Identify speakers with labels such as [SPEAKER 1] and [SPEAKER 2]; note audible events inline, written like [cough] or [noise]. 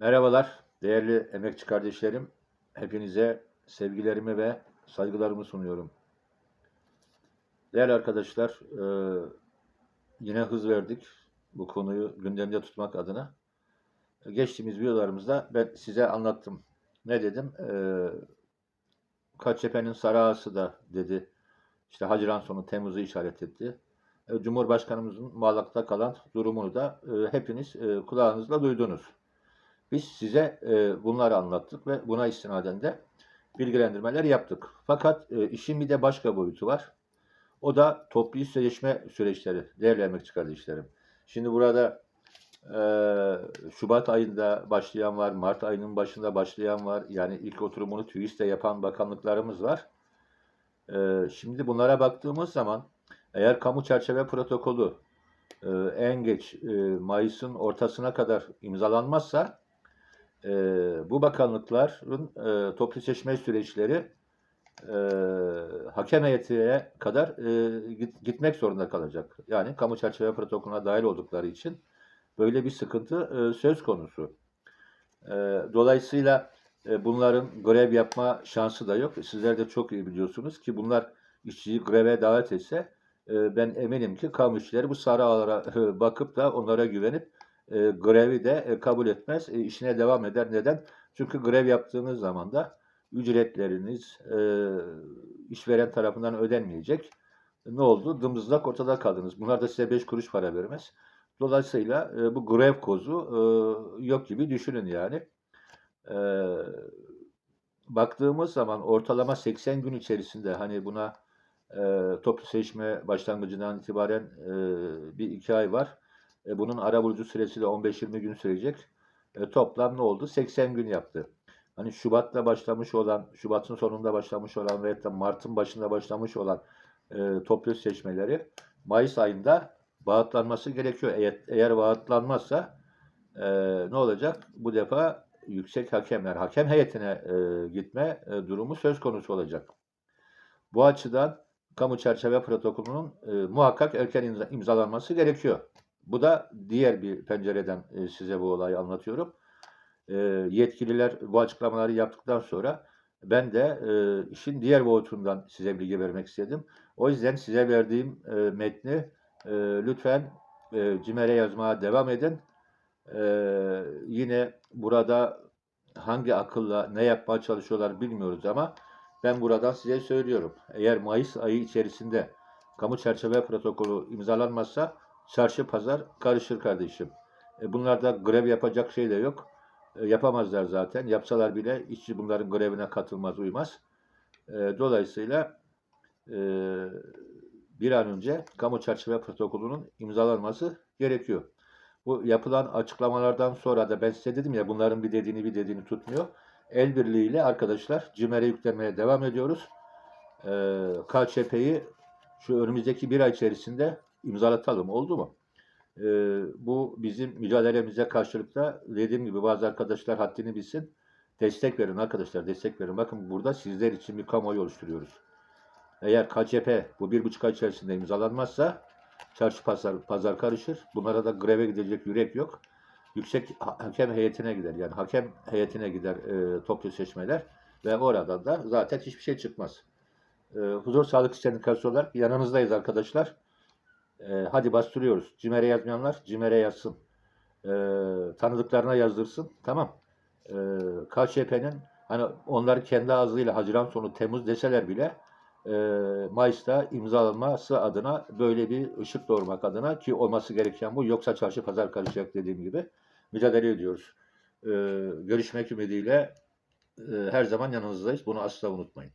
[SPEAKER 1] Merhabalar, değerli emekçi kardeşlerim. Hepinize sevgilerimi ve saygılarımı sunuyorum. Değerli arkadaşlar, e, yine hız verdik bu konuyu gündemde tutmak adına. Geçtiğimiz videolarımızda ben size anlattım. Ne dedim? E, Kaçepe'nin sarı ağası da dedi. İşte Haziran sonu Temmuz'u işaret etti. E, Cumhurbaşkanımızın muallakta kalan durumunu da hepiniz kulağınızla duydunuz. Biz size e, bunları anlattık ve buna istinaden de bilgilendirmeler yaptık. Fakat e, işin bir de başka boyutu var. O da toplu sözleşme süreçleri, değerli emekçi kardeşlerim. Şimdi burada e, Şubat ayında başlayan var, Mart ayının başında başlayan var. Yani ilk oturumunu TÜİS'te yapan bakanlıklarımız var. E, şimdi bunlara baktığımız zaman eğer kamu çerçeve protokolü e, en geç e, Mayıs'ın ortasına kadar imzalanmazsa e, bu bakanlıkların e, toplu seçme süreçleri e, hakem heyetine kadar e, git- gitmek zorunda kalacak. Yani kamu çerçeve protokolüne dahil oldukları için böyle bir sıkıntı e, söz konusu. E, dolayısıyla e, bunların grev yapma şansı da yok. Sizler de çok iyi biliyorsunuz ki bunlar işçiyi greve davet etse e, ben eminim ki kamu işçileri bu sarı ağlara e, [laughs] bakıp da onlara güvenip e, grevi de e, kabul etmez. E, işine devam eder. Neden? Çünkü grev yaptığınız zaman da ücretleriniz e, işveren tarafından ödenmeyecek. Ne oldu? Dımdızlak ortada kaldınız. Bunlar da size 5 kuruş para vermez. Dolayısıyla e, bu grev kozu e, yok gibi düşünün yani. E, baktığımız zaman ortalama 80 gün içerisinde hani buna e, toplu seçme başlangıcından itibaren e, bir iki ay var. E, bunun ara bulucu süresi de 15-20 gün sürecek. E, toplam ne oldu? 80 gün yaptı. Hani Şubat'ta başlamış olan, Şubat'ın sonunda başlamış olan ve da Mart'ın başında başlamış olan e, toplu seçmeleri Mayıs ayında bağıtlanması gerekiyor. Eğer, eğer bağıtlanmazsa e, ne olacak? Bu defa yüksek hakemler, hakem heyetine e, gitme e, durumu söz konusu olacak. Bu açıdan kamu çerçeve protokolünün e, muhakkak erken imza- imzalanması gerekiyor. Bu da diğer bir pencereden e, size bu olayı anlatıyorum. E, yetkililer bu açıklamaları yaptıktan sonra ben de e, işin diğer boyutundan size bilgi vermek istedim. O yüzden size verdiğim metni lütfen e, CİMER'e yazmaya devam edin. Yine burada hangi akılla ne yapmaya çalışıyorlar bilmiyoruz ama ben buradan size söylüyorum. Eğer Mayıs ayı içerisinde kamu çerçeve protokolü imzalanmazsa çarşı pazar karışır kardeşim. E, bunlarda grev yapacak şey de yok. E, yapamazlar zaten. Yapsalar bile işçi bunların grevine katılmaz, uymaz. E, dolayısıyla e, bir an önce kamu çerçeve protokolünün imzalanması gerekiyor. Bu yapılan açıklamalardan sonra da ben size dedim ya bunların bir dediğini bir dediğini tutmuyor. El birliğiyle arkadaşlar CİMER'e yüklemeye devam ediyoruz. Ee, KÇP'yi şu önümüzdeki bir ay içerisinde imzalatalım. Oldu mu? Ee, bu bizim mücadelemize karşılık da dediğim gibi bazı arkadaşlar haddini bilsin. Destek verin arkadaşlar destek verin. Bakın burada sizler için bir kamuoyu oluşturuyoruz. Eğer KÇP bu bir buçuk ay içerisinde imzalanmazsa çarşı pazar, pazar karışır. Bunlara da greve gidecek yürek yok. Yüksek ha- hakem heyetine gider. Yani hakem heyetine gider e, toplu seçmeler ve oradan da zaten hiçbir şey çıkmaz. E, Huzur Sağlık Sendikası olarak yanınızdayız arkadaşlar. E, hadi bastırıyoruz. CİMER'e yazmayanlar CİMER'e yazsın. E, tanıdıklarına yazdırsın. Tamam. E, KÇP'nin hani onlar kendi ağzıyla Haziran sonu Temmuz deseler bile e, Mayıs'ta imzalanması adına böyle bir ışık doğurmak adına ki olması gereken bu. Yoksa çarşı pazar karışacak dediğim gibi mücadele ediyoruz. E, görüşmek ümidiyle e, her zaman yanınızdayız. Bunu asla unutmayın.